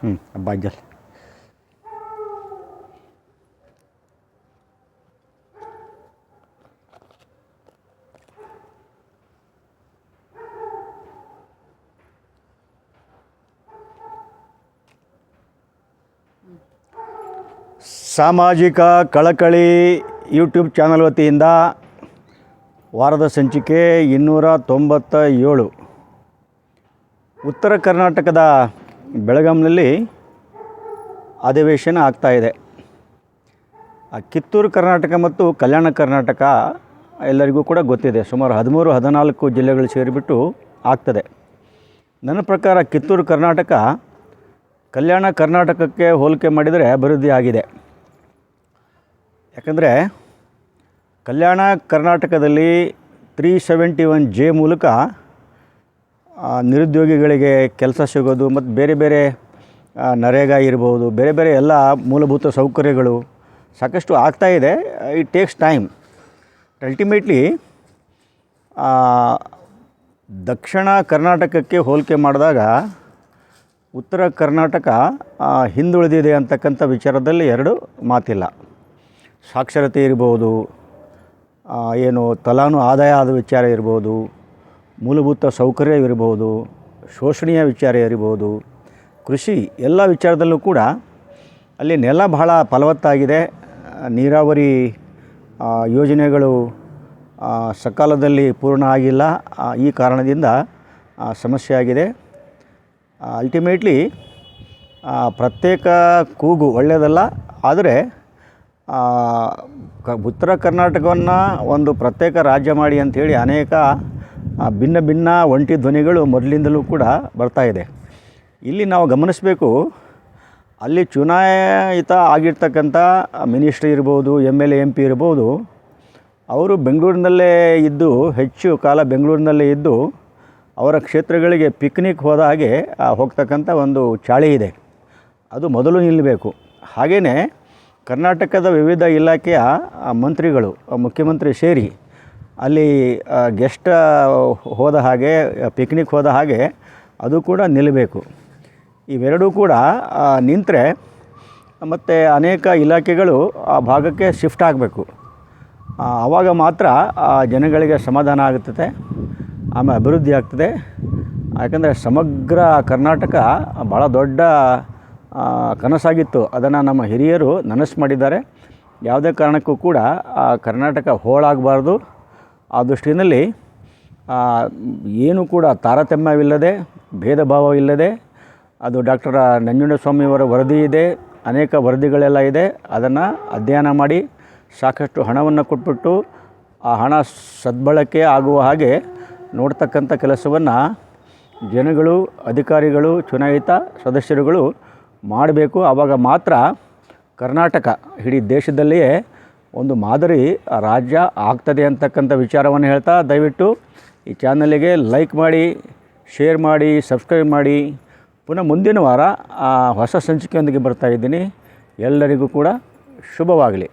ಹ್ಞೂ ಬಾಜಲ್ ಸಾಮಾಜಿಕ ಕಳಕಳಿ ಯೂಟ್ಯೂಬ್ ಚಾನಲ್ ವತಿಯಿಂದ ವಾರದ ಸಂಚಿಕೆ ಇನ್ನೂರ ತೊಂಬತ್ತ ಏಳು. ಉತ್ತರ ಕರ್ನಾಟಕದ ಬೆಳಗಾಂನಲ್ಲಿ ಅಧಿವೇಶನ ಆಗ್ತಾ ಇದೆ. ಆ ಕಿತ್ತೂರು ಕರ್ನಾಟಕ ಮತ್ತು ಕಲ್ಯಾಣ ಕರ್ನಾಟಕ ಎಲ್ಲರಿಗೂ ಕೂಡ ಗೊತ್ತಿದೆ. ಸುಮಾರು ಹದಿಮೂರು, ಹದಿನಾಲ್ಕು ಜಿಲ್ಲೆಗಳು ಸೇರಿಬಿಟ್ಟು ಆಗ್ತದೆ. ನನ್ನ ಪ್ರಕಾರ ಕಿತ್ತೂರು ಕರ್ನಾಟಕ ಕಲ್ಯಾಣ ಕರ್ನಾಟಕಕ್ಕೆ ಹೋಲಿಕೆ ಮಾಡಿದರೆ ಅಭಿವೃದ್ಧಿ ಆಗಿದೆ. ಯಾಕಂದರೆ ಕಲ್ಯಾಣ ಕರ್ನಾಟಕದಲ್ಲಿ ತ್ರೀ ಸೆವೆಂಟಿ ಒನ್ ಜೆ ಮೂಲಕ ನಿರುದ್ಯೋಗಿಗಳಿಗೆ ಕೆಲಸ ಸಿಗೋದು ಮತ್ತು ಬೇರೆ ಬೇರೆ ನರೇಗಾ ಇರ್ಬೋದು, ಬೇರೆ ಬೇರೆ ಎಲ್ಲ ಮೂಲಭೂತ ಸೌಕರ್ಯಗಳು ಸಾಕಷ್ಟು ಆಗ್ತಾಯಿದೆ ಇಟ್ ಟೇಕ್ಸ್ ಟೈಮ್ ಅಲ್ಟಿಮೇಟ್ಲಿ ದಕ್ಷಿಣ ಕರ್ನಾಟಕಕ್ಕೆ ಹೋಲಿಕೆ ಮಾಡಿದಾಗ ಉತ್ತರ ಕರ್ನಾಟಕ ಹಿಂದುಳಿದಿದೆ ಅಂತಕ್ಕಂಥ ವಿಚಾರದಲ್ಲಿ ಎರಡು ಮಾತಿಲ್ಲ. ಸಾಕ್ಷರತೆ ಇರ್ಬೋದು ಏನು ತಲಾನು ಆದಾಯ ಆದ ವಿಚಾರ ಇರ್ಬೋದು ಮೂಲಭೂತ ಸೌಕರ್ಯ ಇರ್ಬೋದು ಶೋಷಣೀಯ ವಿಚಾರ ಇರ್ಬೋದು ಕೃಷಿ ಎಲ್ಲ ವಿಚಾರದಲ್ಲೂ ಕೂಡ ಅಲ್ಲಿ ನೆಲ ಬಹಳ ಫಲವತ್ತಾಗಿದೆ. ನೀರಾವರಿ ಯೋಜನೆಗಳು ಸಕಾಲದಲ್ಲಿ ಪೂರ್ಣ ಆಗಿಲ್ಲ. ಈ ಕಾರಣದಿಂದ ಸಮಸ್ಯೆ ಆಗಿದೆ. ಅಲ್ಟಿಮೇಟ್ಲಿ ಪ್ರತ್ಯೇಕ ಕೂಗು ಒಳ್ಳೆಯದಲ್ಲ, ಆದರೆ ಕ, ಉತ್ತರ ಕರ್ನಾಟಕವನ್ನು ಒಂದು ಪ್ರತ್ಯೇಕ ರಾಜ್ಯ ಮಾಡಿ ಅಂಥೇಳಿ ಅನೇಕ ಭಿನ್ನ ಭಿನ್ನ ಒಂಟಿ ಧ್ವನಿಗಳು ಮೊದಲಿಂದಲೂ ಕೂಡ ಬರ್ತಾ ಇದೆ. ಇಲ್ಲಿ ನಾವು ಗಮನಿಸಬೇಕು, ಅಲ್ಲಿ ಚುನಾಯಿತ ಆಗಿರ್ತಕ್ಕಂಥ ಮಿನಿಸ್ಟ್ರಿ ಇರ್ಬೋದು M L A, M P ಇರ್ಬೋದು, ಅವರು ಬೆಂಗಳೂರಿನಲ್ಲೇ ಇದ್ದು, ಹೆಚ್ಚು ಕಾಲ ಬೆಂಗಳೂರಿನಲ್ಲೇ ಇದ್ದು, ಅವರ ಕ್ಷೇತ್ರಗಳಿಗೆ ಪಿಕ್ನಿಕ್ ಹೋದ ಹಾಗೆ ಹೋಗ್ತಕ್ಕಂಥ ಒಂದು ಚಾಳಿ ಇದೆ. ಅದು ಮೊದಲು ನಿಲ್ಲಬೇಕು ಹಾಗೆಯೇ ಕರ್ನಾಟಕದ ವಿವಿಧ ಇಲಾಖೆಯ ಮಂತ್ರಿಗಳು ಮುಖ್ಯಮಂತ್ರಿ ಸೇರಿ ಅಲ್ಲಿ ಗೆಸ್ಟ್ ಹೋದ ಹಾಗೆ ಪಿಕ್ನಿಕ್ ಹೋದ ಹಾಗೆ ಅದು ಕೂಡ ನಿಲ್ಲಬೇಕು. ಇವೆರಡೂ ಕೂಡ ನಿಂತರೆ ಮತ್ತು ಅನೇಕ ಇಲಾಖೆಗಳು ಆ ಭಾಗಕ್ಕೆ ಶಿಫ್ಟ್ ಆಗಬೇಕು. ಆವಾಗ ಮಾತ್ರ ಜನಗಳಿಗೆ ಸಮಾಧಾನ ಆಗುತ್ತದೆ, ಆಮೇಲೆ ಅಭಿವೃದ್ಧಿ ಆಗ್ತದೆ. ಯಾಕಂದರೆ ಸಮಗ್ರ ಕರ್ನಾಟಕ ಭಾಳ ದೊಡ್ಡ ಕನಸಾಗಿತ್ತು. ಅದನ್ನು ನಮ್ಮ ಹಿರಿಯರು ನನಸು ಮಾಡಿದ್ದಾರೆ. ಯಾವುದೇ ಕಾರಣಕ್ಕೂ ಕೂಡ ಕರ್ನಾಟಕ ಹೋಳಾಗಬಾರ್ದು. ಆ ದೃಷ್ಟಿಯಲ್ಲಿ ಏನು ಕೂಡ ತಾರತಮ್ಯವಿಲ್ಲದೆ ಭೇದ ಭಾವವಿಲ್ಲದೆ ಅದು ಡಾಕ್ಟರ್ ನಂಜುಂಡಸ್ವಾಮಿಯವರ ವರದಿ ಇದೆ, ಅನೇಕ ವರದಿಗಳೆಲ್ಲ ಇದೆ, ಅದನ್ನು ಅಧ್ಯಯನ ಮಾಡಿ ಸಾಕಷ್ಟು ಹಣವನ್ನು ಕೊಟ್ಬಿಟ್ಟು, ಆ ಹಣ ಸದ್ಬಳಕೆ ಆಗುವ ಹಾಗೆ ನೋಡ್ತಕ್ಕಂಥ ಕೆಲಸವನ್ನು ಜನಗಳು, ಅಧಿಕಾರಿಗಳು, ಚುನಾಯಿತ ಸದಸ್ಯರುಗಳು ಮಾಡಬೇಕು. ಆವಾಗ ಮಾತ್ರ ಕರ್ನಾಟಕ ಇಡೀ ದೇಶದಲ್ಲಿಯೇ ಒಂದು ಮಾದರಿ ರಾಜ್ಯ ಆಗ್ತದೆ ಅಂತಕ್ಕಂಥ ವಿಚಾರವನ್ನು ಹೇಳ್ತಾ ದಯವಿಟ್ಟು ಈ ಚಾನಲಿಗೆ ಲೈಕ್ ಮಾಡಿ, ಶೇರ್ ಮಾಡಿ, ಸಬ್ಸ್ಕ್ರೈಬ್ ಮಾಡಿ. ಪುನಃ ಮುಂದಿನ ವಾರ ಹೊಸ ಸಂಚಿಕೆಯೊಂದಿಗೆ ಬರ್ತಾ ಇದ್ದೀನಿ. ಎಲ್ಲರಿಗೂ ಕೂಡ ಶುಭವಾಗಲಿ.